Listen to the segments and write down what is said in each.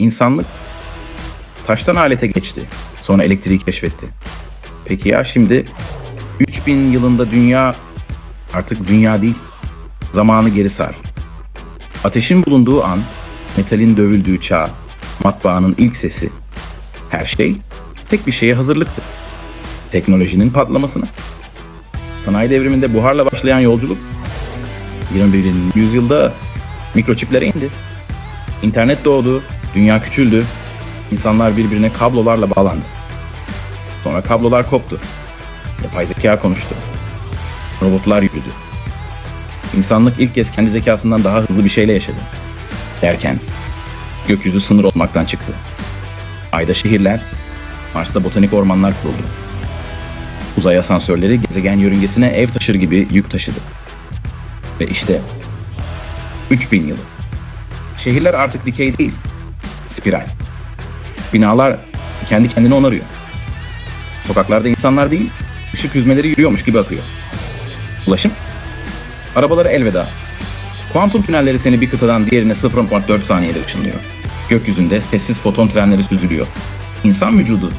İnsanlık taştan alete geçti. Sonra elektriği keşfetti. Peki ya şimdi 3000 yılında dünya artık dünya değil. Zamanı geri sar. Ateşin bulunduğu an, metalin dövüldüğü çağ, matbaanın ilk sesi, her şey tek bir şeye hazırlıktı. Teknolojinin patlamasına. Sanayi devriminde buharla başlayan yolculuk 21. yüzyılda mikroçiplere indi. İnternet doğdu, dünya küçüldü, insanlar birbirine kablolarla bağlandı. Sonra kablolar koptu. Yapay zeka konuştu. Robotlar yürüdü. İnsanlık ilk kez kendi zekasından daha hızlı bir şeyle yaşadı. Derken gökyüzü sınır olmaktan çıktı. Ayda şehirler, Mars'ta botanik ormanlar kuruldu. Uzay asansörleri gezegen yörüngesine ev taşır gibi yük taşıdı. Ve işte 3000 yılı. Şehirler artık dikey değil, spiral. Binalar kendi kendine onarıyor. Sokaklarda insanlar değil, ışık hüzmeleri yürüyormuş gibi akıyor. Ulaşım? Arabalara elveda. Kuantum tünelleri seni bir kıtadan diğerine 0.4 saniyede ışınlıyor. Gökyüzünde sessiz foton trenleri süzülüyor. İnsan vücudu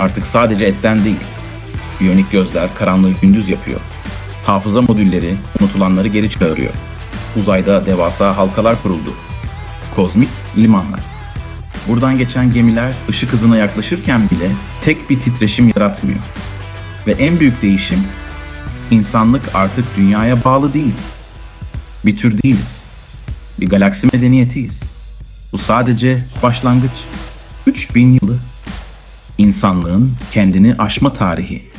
artık sadece etten değil, biyonik gözler karanlığı gündüz yapıyor. Hafıza modülleri unutulanları geri çağırıyor. Uzayda devasa halkalar kuruldu. Kozmik limanlar. Buradan geçen gemiler ışık hızına yaklaşırken bile tek bir titreşim yaratmıyor. Ve en büyük değişim insanlık artık dünyaya bağlı değil. Bir tür değiliz. Bir galaksi medeniyetiyiz. Bu sadece başlangıç. 3000 yılı. İnsanlığın kendini aşma tarihi.